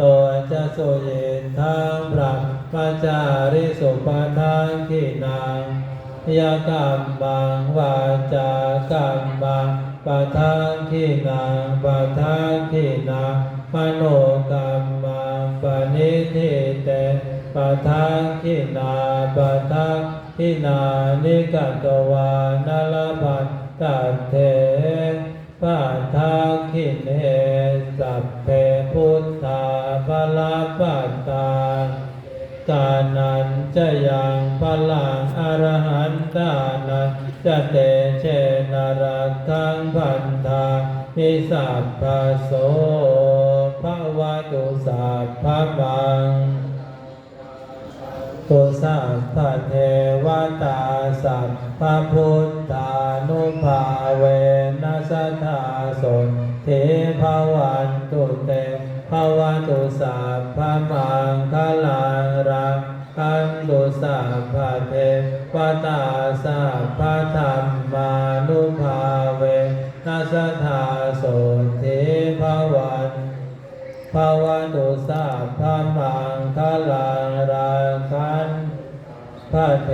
ตัวจะสุเยทังพระปจาริสุปทานขีนางยากรรมบังวาจากรรมบังปทานขีนางปทานขีนางมโนกรรมมังปณิทิเตปทานขีนาปทานขีนานิกัตวานลพันตัตเถ ปัทธาคินเหสัพเพพุทธาภลาปัตตากานันจะยังพลังอรหันตานันจะเตเชนรักขังพันธามิสัพพโสภาวะตุสัพพะมังตุสัพพเทวตาสัพพพุทธาน ตุสัพพะมังคลังรักขันตุสัพพะเทวตาสัพพะธรรมานุภาเวนัสธาสนเทภวันภาวตุสัพพะมังคลังราคันพระเท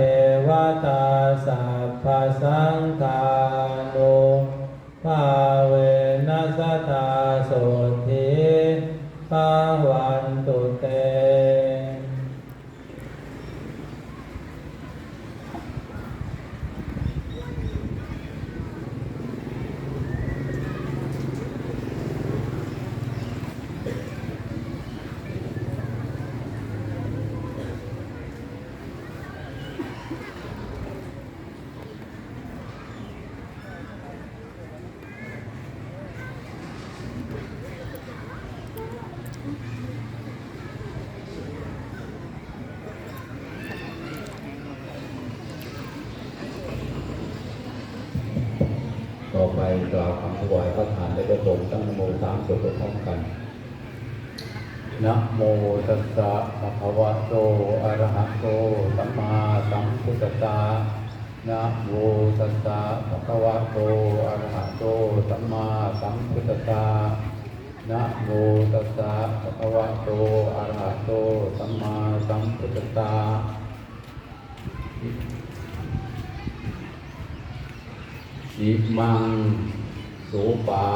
วตาสัพพะสังฆานุภาเวนัสตาโสทิภาวันตุเต ต่อไปกล่าวคำถวายพระทานและกระสงตั้งโมสามจบพร้อมกันนะโมตัสสะภะคะวะโตอะระหะโตสัมมาสัมพุทธัสสะนะโมตัสสะภะคะวะโตอะระหะโตสัมมาสัมพุทธัสสะนะโมตัสสะภะคะวะโตอะระหะโตสัมมาสัมพุทธัสสะ อิมังสูปา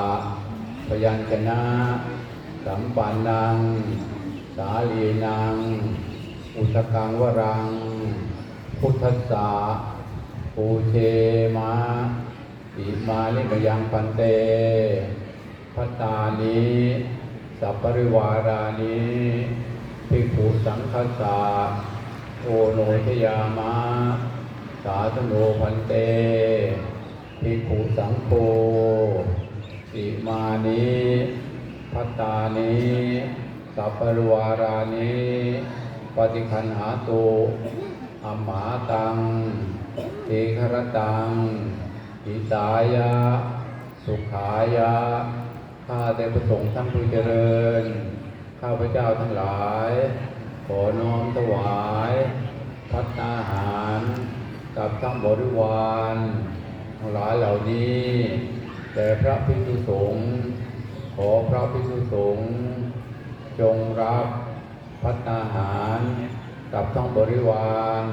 พยัญชนะสัมปันนัง สาลีนัง อุตกังวรัง พุทธสสะปูเชมาอิมาลิกยังปันเตพัตานิสัพปริวารานิภิกขุสังฆสสะโอโนทยามะสาธโนพันเต ภิกขุสังโฆอิมานิพัตตานิสัพพรวารานิปฏิคันหาตุอัมมาตังเอกรตังอิตายะ สุขายะ ข้าแต่ประสงค์ทั้งผู้เจริญ ข้าพเจ้าทั้งหลาย ขอน้อมถวาย พัฒนาหาร กับทั้งบริวาร ทั้งหลายเหล่านี้แด่พระภิกษุสงฆ์ขอพระภิกษุสงฆ์จงรับพัฒนาหารกับทั้งบริวาร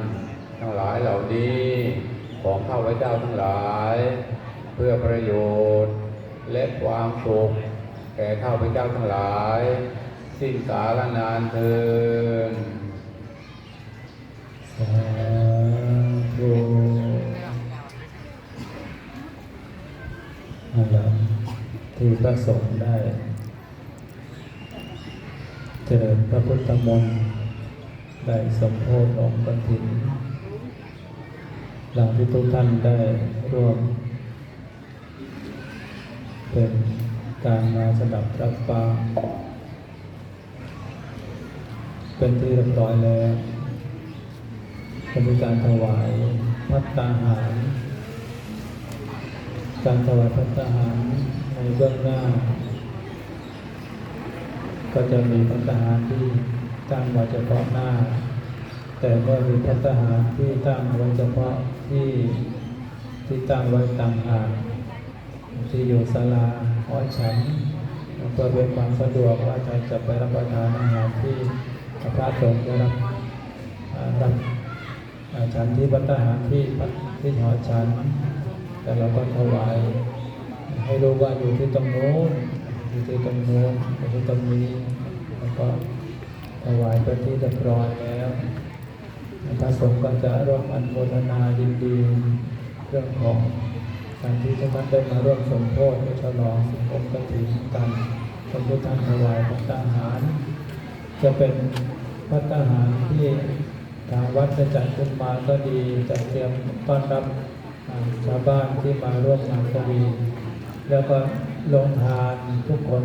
ทั้งหลายเหล่านี้ของข้าพเจ้าทั้งหลาย เพื่อประโยชน์และความสุขแก่ข้าพเจ้าทั้งหลาย สิ้นสาลนานเทิน ที่พระสงฆ์ได้ เจริญพระพุทธมนต์ได้สมโภชองค์กฐินหลังที่ทุกท่านได้ร่วม เป็นการมาสดับรับฟังเป็นที่เรียบร้อยแล้วจะมีการถวายพัตตาหาร การถวายพัตตาหารในเบื้องหน้า ก็จะมีพัตตาหารที่ตั้งไว้เฉพาะหน้า แต่เมื่อมีพัตตาหารที่ตั้งไว้เฉพาะที่ที่ตั้งไว้ต่างหากที่อยู่ศาลาหอฉันเพื่อเป็นความสะดวกว่าจะจะไปรับประทานอาหารที่พระสงฆ์จะรับรับฉันที่พัตตาหารที่ที่หอฉัน แต่เราก็ถวายให้รู้ว่าอยู่ที่ตรงโน้นอยู่ที่ตรงโน้นอยู่ที่ตรงนี้แล้วก็ถวายเป็นที่เรียบร้อยแล้วพระสงฆ์ก็จะร่วมอันโมทนายินดีเรื่องของการที่ท่านได้มาร่วมสมโภชฉลองสิบหกกฐินกันคนทุกท่านถวายพระทหาร จะเป็นพระทหารที่ทางวัดจะจัดขึ้นมาก็ดีจัดเตรียมต้อนรับ ชาวบ้านที่มาร่วมงานกวี แล้วก็ลงทานทุกคน